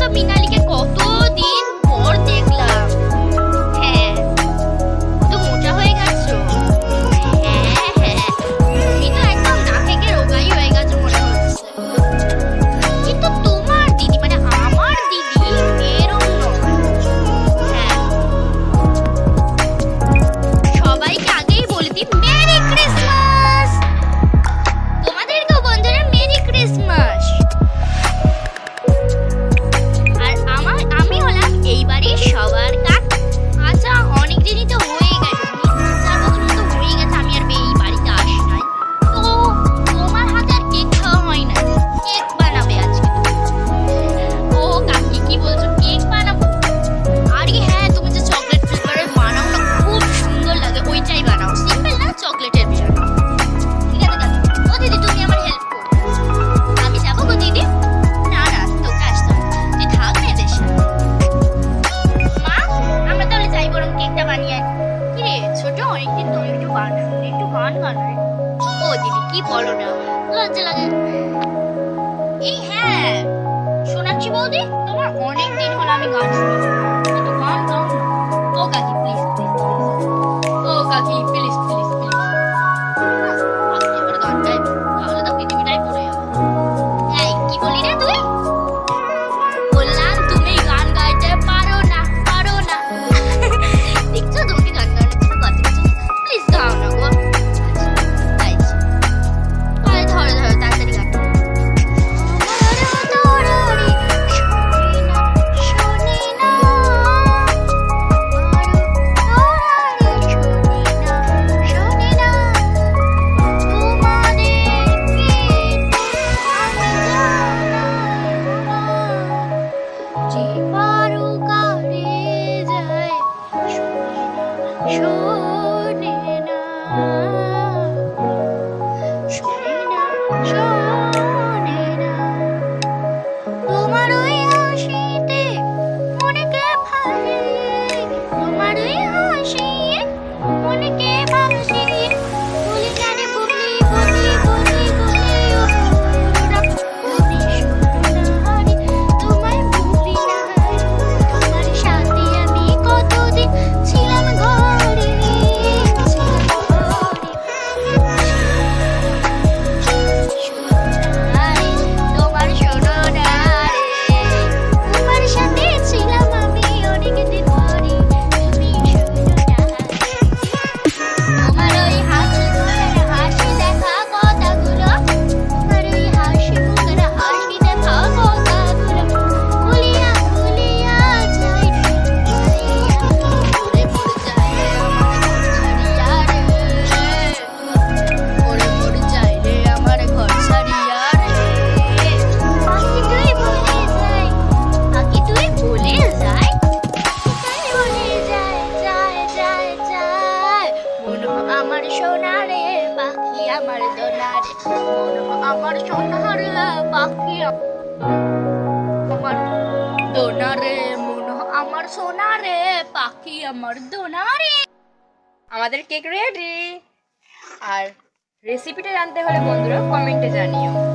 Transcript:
তো মিনালিকে কতদিন গান শুনে একটু গান গান ও দিদি, কি বলো না? লজ্জা লাগে। এই হ্যাঁ শোনাচ্ছি বৌদি, তোমার অনেক দিন হলো আমি গান শুনেছি কিন্তু গান গাও না। ও কাকি প্লিজ প্লিজ ও কাকি প্লিজ প্লিজ আমার সোনারে পাখি আমার দোনারে আমার সোনার পাখি আমার দোনারে মন আমার সোনারে পাখি আমার দোনারে আমাদের কেক রেডি আর রেসিপিটা জানতে হলে বন্ধুরা কমেন্টে জানিও।